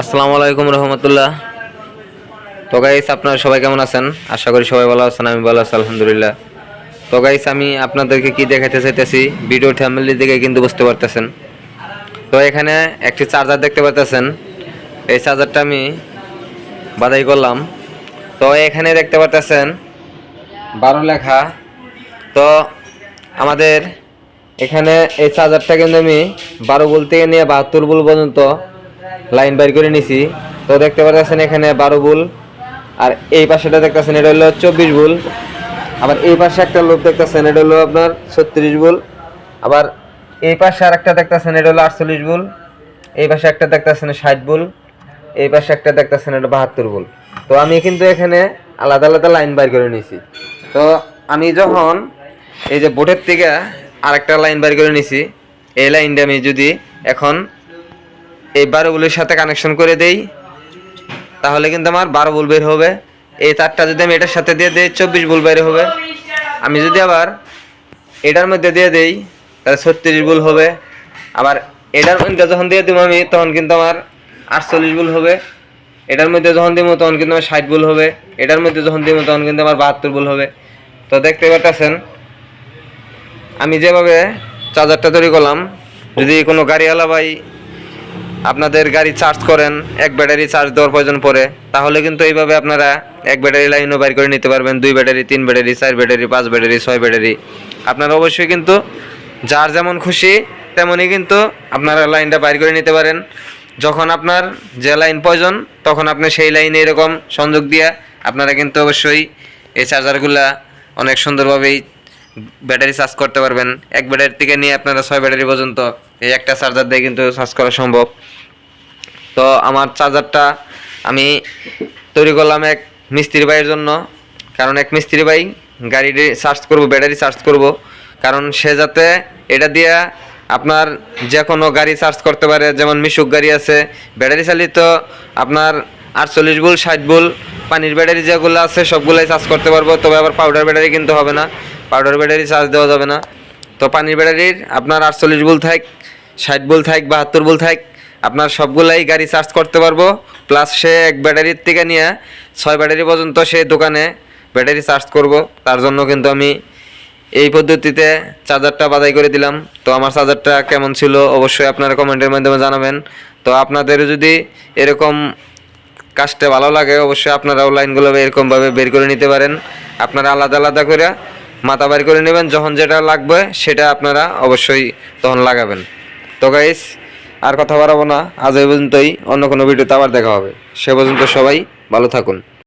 আসসালামু আলাইকুম রহমতুল্লাহ। তো গাইস আপনারা সবাই কেমন আছেন? আশা করি সবাই ভালো আছেন, আমি ভালো আছি, আলহামদুলিল্লাহ। তো গাইস আমি আপনাদেরকে কি দেখাতে চাইতেছি? ভিডিও ফ্যামিলি দিকে কিন্তু বুঝতে পারতেছেন। তো এখানে একটি চার্জার দেখতে পাচ্ছেন এই চার্জারটা আমি বাদাই করলাম। তো এখানে দেখতে পাচ্ছেন বারো লেখা। তো আমাদের এখানে এই চার্জারটা কিন্তু আমি বারো বুল থেকে নিয়ে বাহাত্তর বল পর্যন্ত লাইন বাইর করে নিছি। তো দেখতে পাচ্ছেন এখানে বারো বুল আর এই পাশেটা দেখতেছেন, এটা হলো চব্বিশ বুল আবার এই পাশে একটা লোক দেখতেছেন, এটা হলো আপনার ছত্রিশ বুল আবার এই পাশে আর একটা দেখতেছেন, এটা হলো আটচল্লিশ বুল এই পাশে একটা দেখতেছেন, ষাট বুল এই পাশে একটা দেখতেছেন, এটা বাহাত্তর বুল তো আমি কিন্তু এখানে আলাদা আলাদা লাইন বাইর করে নিছি। তো আমি যখন এই যে বোর্ডের থেকে আরেকটা লাইন বাইর করে নিছি, এই লাইনটা আমি যদি এখন এই বারো বুলের সাথে কানেকশন করে দেই, তাহলে কিন্তু আমার বারো বুল বের হবে। এই তারটা যদি আমি এটার সাথে দিয়ে দিই, চব্বিশ বুল বের হবে। আমি যদি আবার এটার মধ্যে দিয়ে দেই, তাহলে ছত্রিশ বুল হবে। আবার এটার মধ্যে যখন দিয়ে দিব আমি, তখন কিন্তু আমার আটচল্লিশ বুল হবে। এটার মধ্যে যখন দিব, তখন কিন্তু আমার ষাট বুল হবে। এটার মধ্যে যখন দিব, তখন কিন্তু আমার বাহাত্তর বুল হবে। তো দেখতে পারতেছেন, আমি যেভাবে চার্জারটা তৈরি করলাম, যদি কোনো গাড়িওয়ালা ভাই আপনাদের গাড়ি চার্জ করেন, এক ব্যাটারি চার্জ দেওয়ার প্রয়োজন পড়ে, তাহলে কিন্তু এইভাবে আপনারা এক ব্যাটারি লাইনও বাইর করে নিতে পারবেন, দুই ব্যাটারি তিন ব্যাটারি চার ব্যাটারি পাঁচ ব্যাটারি ছয় ব্যাটারি আপনারা অবশ্যই কিন্তু যার যেমন খুশি তেমনই কিন্তু আপনারা লাইনটা বাইর করে নিতে পারেন। যখন আপনার যে লাইন প্রয়োজন, তখন আপনি সেই লাইনে এরকম সংযোগ দিয়ে আপনারা কিন্তু অবশ্যই এই চার্জারগুলা অনেক সুন্দরভাবেই ব্যাটারি চার্জ করতে পারবেন। এক ব্যাটারি থেকে নিয়ে আপনারা ছয় ব্যাটারি পর্যন্ত এই একটা চার্জার দিয়ে কিন্তু চার্জ করা সম্ভব। তো আমার চার্জারটা আমি তৈরি করলাম এক মিস্ত্রি ভাইয়ের জন্য। কারণ এক মিস্ত্রি ভাই গাড়ি চার্জ করব ব্যাটারি চার্জ করব। কারণ সে যাতে এটা দিয়ে আপনার যে কোনো গাড়ি চার্জ করতে পারে, যেমন মিশুক গাড়ি আছে ব্যাটারি চালিত আপনার আটচল্লিশ বুল ষাট বুল পানির ব্যাটারি যেগুলো আছে, সবগুলোই চার্জ করতে পারব। তবে আবার পাউডার ব্যাটারি কিনতে হবে না। পাউডার ব্যাটারি চার্জ দেওয়া যাবে না। তো পানির ব্যাটারির আপনার আটচল্লিশ বুল থাক ষাট বুল থাক, বাহাত্তর বুল থাক, আপনার সবগুলাই গাড়ি চার্জ করতে পারব। প্লাস সে এক ব্যাটারির থেকে নিয়ে ছয় ব্যাটারি পর্যন্ত সে দোকানে ব্যাটারি চার্জ করব। তার জন্য কিন্তু আমি এই পদ্ধতিতে চার্জারটা বাদাই করে দিলাম। তো আমার চার্জারটা কেমন ছিল অবশ্যই আপনারা কমেন্টের মাধ্যমে জানাবেন। তো আপনাদের যদি এরকম কাজটা ভালো লাগে, অবশ্যই আপনারাও লাইনগুলো এরকমভাবে বের করে নিতে পারেন। আপনারা আলাদা আলাদা করে মাথা বের করে নেবেন, যখন যেটা লাগবে সেটা আপনারা অবশ্যই তখন লাগাবেন। তো গাইস আর কথা বাড়াবো না। আজ এই পর্যন্তই। অন্য কোনো ভিডিওতে আবার দেখা হবে। সে পর্যন্ত সবাই ভালো থাকুন।